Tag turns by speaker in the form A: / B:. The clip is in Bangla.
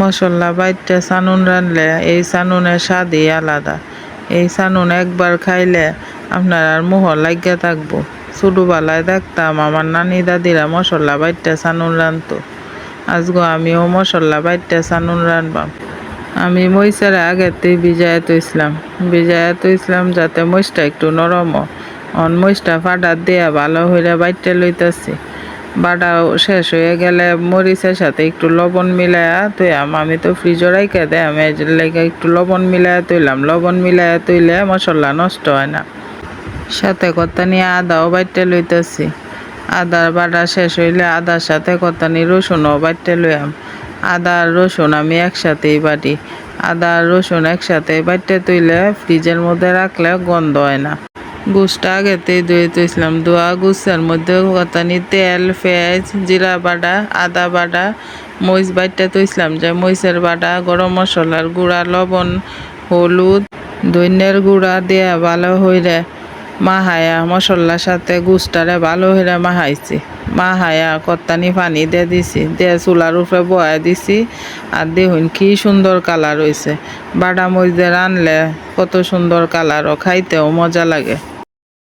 A: মশলা বাইটটা সানুন রানলে এই সানুনের স্বাদই আলাদা। এই সানুন একবার খাইলে আপনার আর মোহ লাগিয়া থাকব। ছোটোবেলায় দেখতাম আমার নানি দাদিরা মশলা বাইটটা সানুন রানতো আজগো আমিও মশলা বাইটটা সানুন রানবাম আমি মরিচের আগেতেই ভিজায় তৈছিলাম ভিজায় তৈছিলাম যাতে মরিচটা একটু নরম অন মরিচটা ফাটার দিয়ে ভালো হইয়া বাইটটা লইতাছি। বাটা শেষ হয়ে গেলে মরিচের সাথে একটু লবণ মিলাইয়া তৈয়াম আমি তো ফ্রিজে রাইখা দেয়, আমি লেগে একটু লবণ মিলাইয়া তৈলাম লবণ মিলাইয়া তৈলে মশলা নষ্ট হয় না। সাথে কথা নিয়ে আদাও বাইটে লইতেছি। আদার বাটা শেষ হইলে আদার সাথে কথা নিয়ে রসুনও বাইটে লইয়াম। আদা আর রসুন আমি একসাথেই বাটি। আদা আর রসুন একসাথে বাইটে তুইলে ফ্রিজের মধ্যে রাখলে গন্ধ হয় না। গুছটা গেতে ধুয়ে তুইছিলাম ধোয়া গুসার মধ্যে কতানি তেল, পেঁয়াজ, জিরা বাটা, আদা বাটা, মরিচ তো তুইছিলাম যে মরিচের বাটা, গরম মশলার গুঁড়া, লবণ, হলুদ দৈন্যের গুঁড়া দেয়া ভালো হইরে। মাহায়া মশলার সাথে গুস্টারে ভালো হেরে মাহাইছি মাহায়া কত্তানি পানি দিয়ে দিছি দিয়ে চুলার উপরে বয়া দিছি, আর দেখুন কি সুন্দর কালার হয়েছে বাটা মরিচ দিয়ে রানলে কত সুন্দর কালার খাইতেও মজা লাগে।